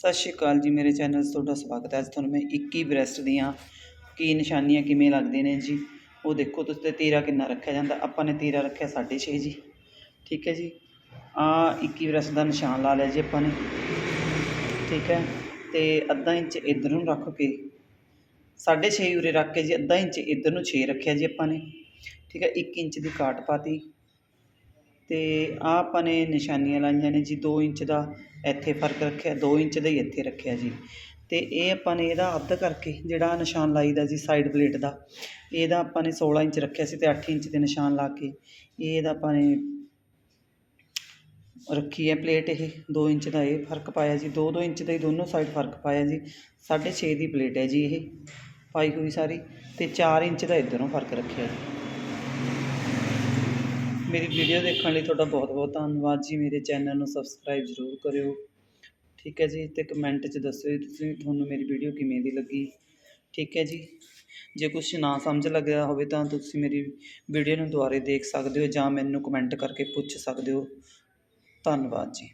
ਸਤਿ ਸ਼੍ਰੀ ਅਕਾਲ ਜੀ, ਮੇਰੇ ਚੈਨਲ 'ਤੇ ਤੁਹਾਡਾ ਸਵਾਗਤ ਹੈ। ਅੱਜ ਤੁਹਾਨੂੰ ਮੈਂ 21 ਬ੍ਰੈਸਟ ਦੀਆਂ ਕੀ ਨਿਸ਼ਾਨੀਆਂ ਕਿਵੇਂ ਲੱਗਦੀਆਂ ਨੇ ਜੀ, ਉਹ ਦੇਖੋ ਤੁਸੀਂ ਤੇ ਤੀਰਾ ਕਿੰਨਾ ਰੱਖਿਆ ਜਾਂਦਾ। ਆਪਾਂ ਨੇ ਤੀਰਾ ਰੱਖਿਆ 6.5 ਜੀ। ਠੀਕ ਹੈ ਜੀ? ਆ 21 ਬ੍ਰੈਸਟ ਦਾ ਨਿਸ਼ਾਨ ਲਾ ਲਿਆ ਜੀ ਆਪਾਂ ਨੇ। ਠੀਕ ਹੈ? ਤੇ ਅੱਧਾ ਇੰਚ ਇੱਧਰ ਨੂੰ ਰੱਖ ਕੇ 6.5 ਉਰੇ ਰੱਖ ਕੇ ਜੀ, ਅੱਧਾ ਇੰਚ ਇੱਧਰ ਨੂੰ 6 ਰੱਖਿਆ ਜੀ ਆਪਾਂ ਨੇ। ਠੀਕ ਹੈ? 1 ਇੰਚ ਦੀ ਕਾਟ ਪਾਤੀ। ਅਤੇ ਆਹ ਆਪਾਂ ਨੇ ਨਿਸ਼ਾਨੀਆਂ ਲਾਈਆਂ ਨੇ ਜੀ, ਦੋ ਇੰਚ ਦਾ ਇੱਥੇ ਫ਼ਰਕ ਰੱਖਿਆ, ਦੋ ਇੰਚ ਦਾ ਹੀ ਇੱਥੇ ਰੱਖਿਆ ਜੀ। ਅਤੇ ਇਹ ਆਪਾਂ ਨੇ ਇਹਦਾ ਅੱਧ ਕਰਕੇ ਜਿਹੜਾ ਨਿਸ਼ਾਨ ਲਾਈਦਾ ਜੀ ਸਾਈਡ ਪਲੇਟ ਦਾ, ਇਹਦਾ ਆਪਾਂ ਨੇ 16 ਇੰਚ ਰੱਖਿਆ ਸੀ ਤੇ 8 ਇੰਚ ਦੇ ਨਿਸ਼ਾਨ ਲਾ ਕੇ, ਇਹਦਾ ਆਪਾਂ ਨੇ ਰੱਖੀ ਹੈ ਪਲੇਟ ਇਹ 2 ਇੰਚ ਦਾ ਇਹ ਫ਼ਰਕ ਪਾਇਆ ਜੀ 2-2 ਇੰਚ ਦਾ ਹੀ ਦੋਨੋਂ ਸਾਈਡ ਫ਼ਰਕ ਪਾਇਆ ਜੀ 6.5 ਦੀ ਪਲੇਟ ਹੈ ਜੀ ਇਹ, ਪਾਈ ਹੋਈ ਸਾਰੀ, ਤੇ 4 ਇੰਚ ਦਾ ਇੱਧਰੋਂ ਫ਼ਰਕ ਰੱਖਿਆ ਜੀ। ਮੇਰੀ ਵੀਡੀਓ ਦੇਖਣ ਲਈ ਤੁਹਾਡਾ ਬਹੁਤ ਬਹੁਤ ਧੰਨਵਾਦ ਜੀ। ਮੇਰੇ ਚੈਨਲ ਨੂੰ ਸਬਸਕ੍ਰਾਈਬ ਜ਼ਰੂਰ ਕਰਿਓ। ਠੀਕ ਹੈ ਜੀ, ਤੇ ਕਮੈਂਟ 'ਚ ਦੱਸਿਓ ਜੀ ਤੁਸੀਂ ਤੁਹਾਨੂੰ ਮੇਰੀ ਵੀਡੀਓ ਕਿਵੇਂ ਦੀ ਲੱਗੀ। ਠੀਕ ਹੈ ਜੀ, ਜੇ ਕੁਝ ਨਾ ਸਮਝ ਲੱਗਿਆ ਹੋਵੇ ਤਾਂ ਤੁਸੀਂ ਮੇਰੀ ਵੀਡੀਓ ਨੂੰ ਦੁਬਾਰੇ ਦੇਖ ਸਕਦੇ ਹੋ ਜਾਂ ਮੈਨੂੰ ਕਮੈਂਟ ਕਰਕੇ ਪੁੱਛ ਸਕਦੇ ਹੋ। ਧੰਨਵਾਦ ਜੀ।